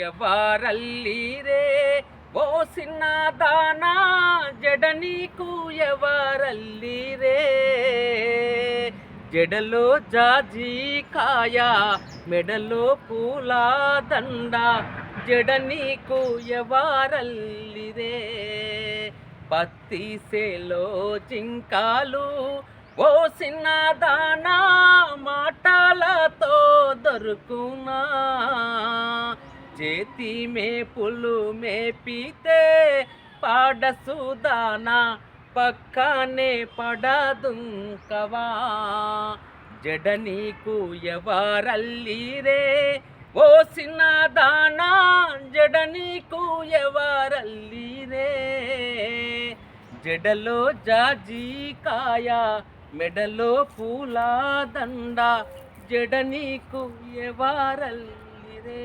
ఎవరల్లిరే ఓ సిన్న దానా జడ నీకు జడలో జాజి కాయ మెడలో పూల దండ జడ నీకు ఎవరల్లిరే పత్తిసేలో జింకాలు ఓ సిన్న దానా మాటలతో దొరుకునా. చేతి మేపులు మేపితే పాడసుదానా పక్కనే పడదుంకవా? జడ నీకు ఎవరల్లిరే? ఓ సిన్న దానా జడ నీకు ఎవరల్లిరే? జడలో జాజి కాయ మెడలో పూల దండ జడ నీకు ఎవరల్లిరే?